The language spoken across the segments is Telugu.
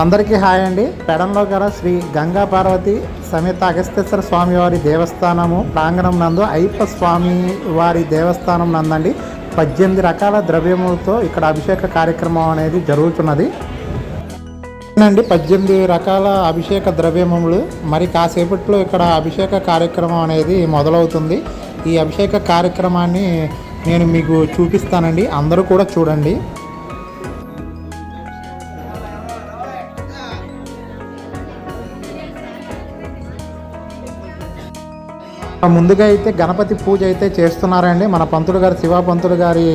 అందరికీ హాయ్ అండి. పెడంలో గల శ్రీ గంగా పార్వతి సమేత అగస్తేశ్వర స్వామి వారి దేవస్థానము ప్రాంగణం నందు అయ్యప్ప స్వామి వారి దేవస్థానం నందండి. పద్దెనిమిది రకాల ద్రవ్యములతో ఇక్కడ అభిషేక కార్యక్రమం అనేది జరుగుతున్నది. అండి పద్దెనిమిది రకాల అభిషేక ద్రవ్యములు. మరి కాసేపట్లో ఇక్కడ అభిషేక కార్యక్రమం అనేది మొదలవుతుంది. ఈ అభిషేక కార్యక్రమాన్ని నేను మీకు చూపిస్తానండి. అందరూ కూడా చూడండి. ముందుగా అయితే గణపతి పూజ అయితే చేస్తున్నారండి. మన పంతులు గారు శివ పంతులు గారి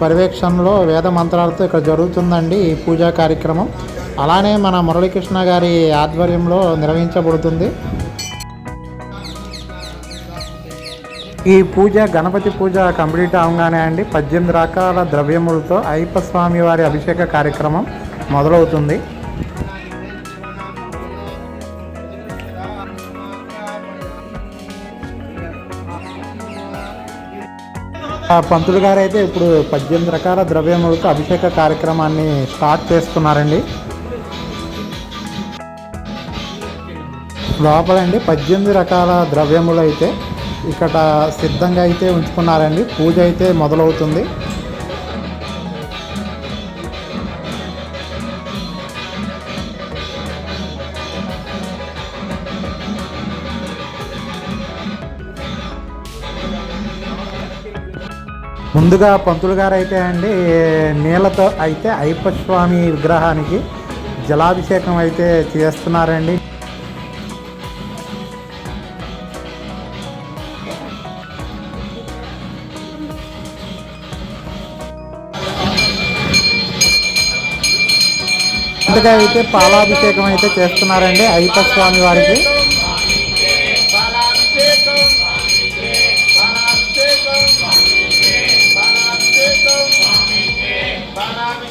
పర్యవేక్షణలో వేద మంత్రాలతో ఇక్కడ జరుగుతుందండి ఈ పూజా కార్యక్రమం. అలానే మన మురళీకృష్ణ గారి ఆధ్వర్యంలో నిర్వహించబడుతుంది. ఈ పూజ గణపతి పూజ కంప్లీట్ అవగానే అండి. పద్దెనిమిది రకాల ద్రవ్యములతో అయ్యప్ప స్వామి వారి అభిషేక కార్యక్రమం మొదలవుతుంది. పంతులు గారు అయితే ఇప్పుడు పద్దెనిమిది రకాల ద్రవ్యములతో అభిషేక కార్యక్రమాన్ని స్టార్ట్ చేస్తున్నారండి. లోపలండి పద్దెనిమిది రకాల ద్రవ్యములు అయితే ఇక్కడ సిద్ధంగా అయితే ఉంచుకున్నారండి. పూజ అయితే మొదలవుతుంది. ముందుగా పంతులు గారు అయితే అండి నీళ్ళతో అయితే అయ్యప్ప స్వామి విగ్రహానికి జలాభిషేకం అయితే చేస్తున్నారండి. ముందుగా అయితే పాలాభిషేకం అయితే చేస్తున్నారండి అయ్యప్ప స్వామి వారికి.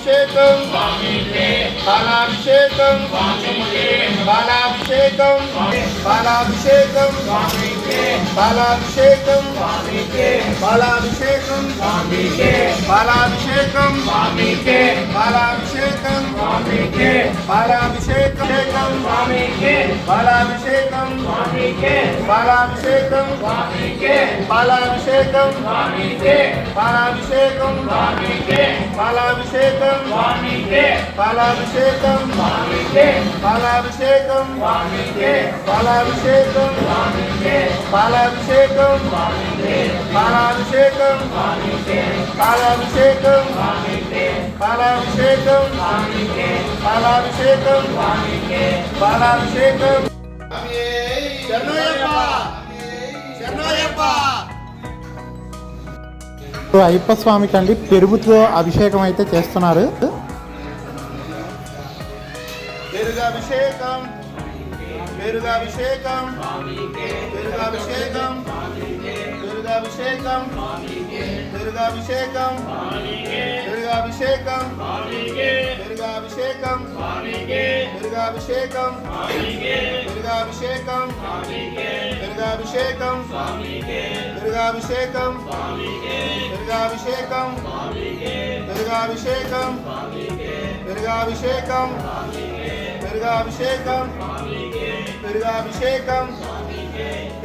బాలాభిషేకం బాలాభిషేకం బాలాభిషేకం. బాలాభిషేకం. బాలాభిషేకం. బాలాభిషేకం. బాలాభిషేకం. బాలాభిషేకం. బాలాభిషేకం. బాలాభిషేకం. బాలాభిషేకం. బాలాభిషేకం. బాలాభిషేకం. బాలాభిషేకం. బాలాభిషేకం. బాలాభిషేకం. బాలాభిషేకం. బాలాభిషేకం. పాలాభిషేకం. పాలాభిషేకం. పాలాభిషేకం. పాలాభిషేకం. పాలాభిషేకం. పాలాభిషేకం. అయ్యప్ప స్వామికి అండి పెరుగుతో అభిషేకం అయితే చేస్తున్నారు. పెరుగు అభిషేకం పెరుగాభిషేకం పెరుగాభిషేకం పెరుగాభిషేకం పెరుగాభిషేకం పెరుగాభిషేకం పెరుగాభిషేకం పెరుగాభిషేకం పెరుగాభిషేకం పెరుగాభిషేకం పెరుగాభిషేకం పెరుగాభిషేకం పెరుగాభిషేకం పెరుగాభిషేకం పెరుగాభిషేకం పెరుగాభిషేకం.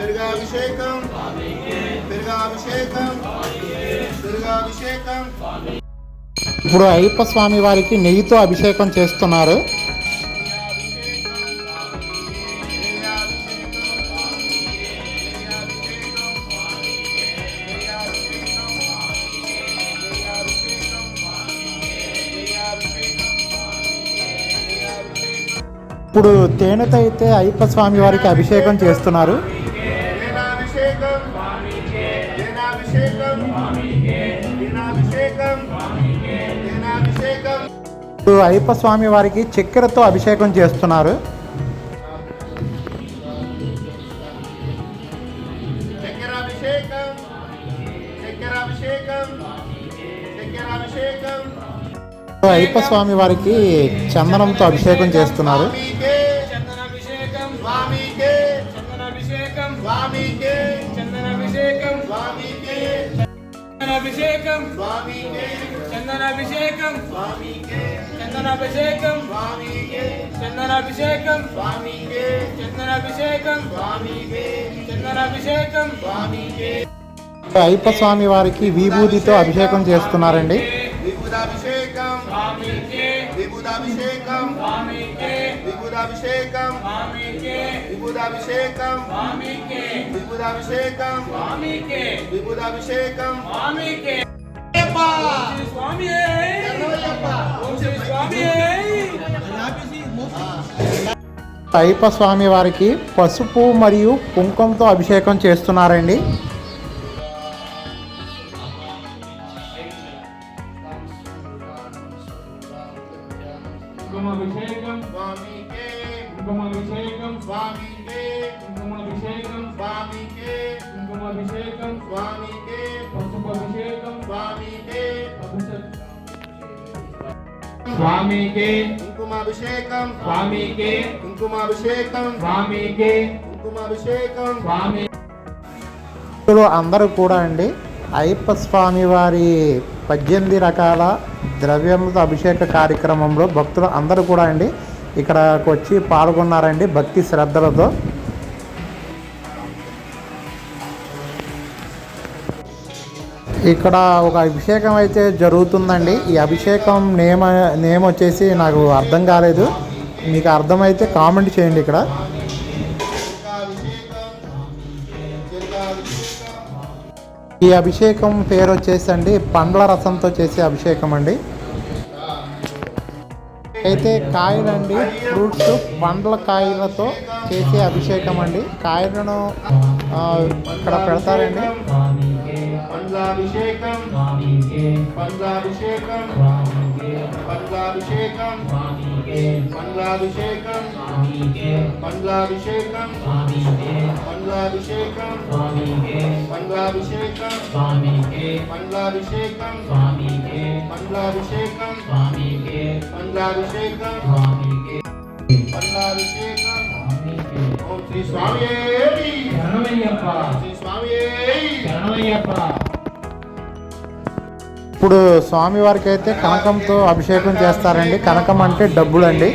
పెరుగాభిషేకం. పెరుగాభిషేకం. పెరుగాభిషేకం. ఇప్పుడు అయ్యప్ప స్వామి వారికి నెయ్యితో అభిషేకం చేస్తున్నారు. ఇప్పుడు తేనెతో అయితే అయ్యప్ప స్వామి వారికి అభిషేకం చేస్తున్నారు. ఇప్పుడు అయ్యప్ప స్వామి వారికి చక్కెరతో అభిషేకం చేస్తున్నారు. అయ్యప్ప స్వామి వారికి చందనంతో అభిషేకం చేస్తున్నారు. అయ్యప్ప స్వామి వారికి విభూతితో అభిషేకం చేస్తున్నారండి. విభుదాభిషేకం. విభుదాభిషేకం. విభుదాభిషేకం. విభుదాభిషేకం. విభుదాభిషేకం. విభుదాభిషేకం. స్వామి స్వామి వారికి పసుపు మరియు కుంకుమతో అభిషేకం చేస్తున్నారండి. కుంకుమాభిషేకం. స్వామికే. కుంకుమాభిషేకం. స్వామికే. కుంకుమాభిషేకం. స్వామికే. కుంకుమాభిషేకం. స్వామికే. పసుపు అభిషేకం స్వామికే స్వామికే. కుంకుమాభిషేకం. స్వామికే. కుంకుమాభిషేకం. స్వామికే. కుంకుమాభిషేకం. స్వామి అందరూ కూడా అండి. అయ్యప్ప స్వామి వారి పద్దెనిమిది రకాల ద్రవ్యములతో అభిషేక కార్యక్రమంలో భక్తులు అందరూ కూడా అండి ఇక్కడకు వచ్చి పాల్గొన్నారండి భక్తి శ్రద్ధలతో. ఇక్కడ ఒక అభిషేకం అయితే జరుగుతుందండి. ఈ అభిషేకం నేమ నేమ్ వచ్చేసి నాకు అర్థం కాలేదు. మీకు అర్థమైతే కామెంట్ చేయండి ఇక్కడ. ఈ అభిషేకం పేరు వచ్చేసి అండి పండ్ల రసంతో చేసే అభిషేకం అండి. అయితే కాయలండి ఫ్రూట్స్ పండ్ల కాయలతో చేసే అభిషేకం అండి. కాయలను ఇక్కడ పెడతారండి. పండ్లాభిషేకం పండ్లాభిషేకం పండ్లాభిషేకం. పండ్లాభిషేకం. పండ్లాభిషేకం. పండ్లాభిషేకం. పండ్లాభిషేకం. పండ్లాభిషేకం. పండ్లాభిషేకం. పండ్లాభిషేకం. పండ్లాభిషేకం. ఓం శ్రీ స్వామి శరణమయ్యప్ప. శ్రీ స్వామి శరణమయ్యప్ప. ఇప్పుడు స్వామివారికి అయితే కనకంతో అభిషేకం చేస్తారండి. కనకం అంటే డబ్బులు అండి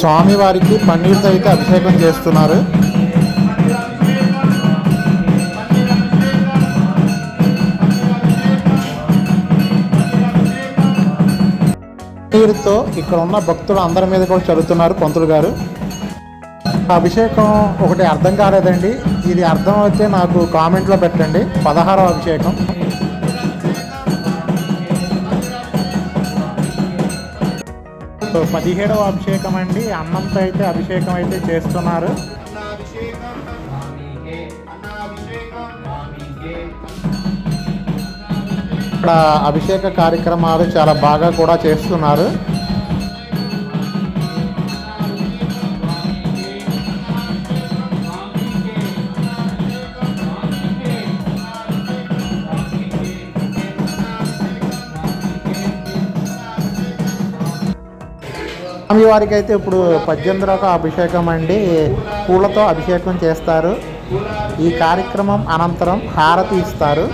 స్వామివారికి పన్నీర్తో అయితే అభిషేకం చేస్తున్నారు. తీరుతో ఇక్కడ ఉన్న భక్తులు అందరి మీద కూడా చదువుతున్నారు పంతులు గారు. అభిషేకం ఒకటి అర్థం కాలేదండి. ఇది అర్థం అయితే నాకు కామెంట్లో పెట్టండి. పదహారవ అభిషేకం. సో పదిహేడవ అభిషేకం అండి. అన్నంతో అయితే అభిషేకం అయితే చేస్తున్నారు. ఇక్కడ అభిషేక కార్యక్రమాలు చాలా బాగా కూడా చేస్తున్నారు. స్వామివారికి అయితే ఇప్పుడు పద్దెనిమిది రకాల అభిషేకం అండి. పూలతో అభిషేకం చేస్తారు. ఈ కార్యక్రమం అనంతరం హారతి ఇస్తారు.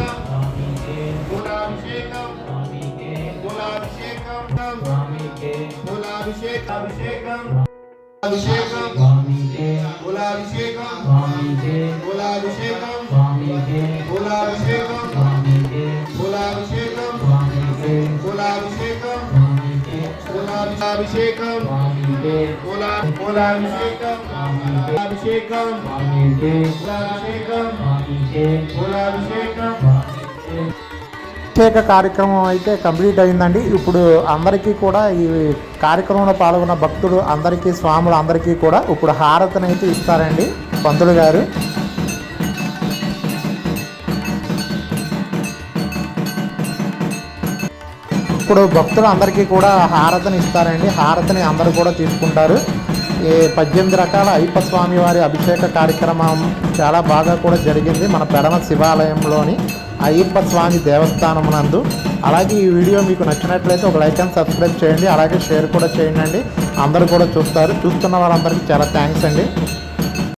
కులాభిషేకం. కులాభిషేకం. కులాభిషేకం. కులాభిషేకం. కులా కులాభిషేకం. కులాభిషేకం. కులాభిషేకం. కులాభిషేకం. ప్రత్యేక కార్యక్రమం అయితే కంప్లీట్ అయిందండి. ఇప్పుడు అందరికీ కూడా ఈ కార్యక్రమంలో పాల్గొన్న భక్తులు అందరికీ స్వాములు అందరికీ కూడా ఇప్పుడు హారతిని అయితే ఇస్తారండి. పంతులు గారు. ఇప్పుడు భక్తులు అందరికీ కూడా హారతిని ఇస్తారండి. హారతిని అందరూ కూడా తీసుకుంటారు. ఈ పద్దెనిమిది రకాల అయ్యప్ప స్వామి వారి అభిషేక కార్యక్రమం చాలా బాగా కూడా జరిగింది. మన పెడమ శివాలయంలోని అయ్యప్ప స్వామి దేవస్థానం నందు. అలాగే ఈ వీడియో మీకు నచ్చినట్లయితే ఒక లైక్ అండ్ సబ్స్క్రైబ్ చేయండి. అలాగే షేర్ కూడా చేయండి. అండి అందరూ కూడా చూస్తారు. చూస్తున్న వాళ్ళందరికీ చాలా థ్యాంక్స్ అండి.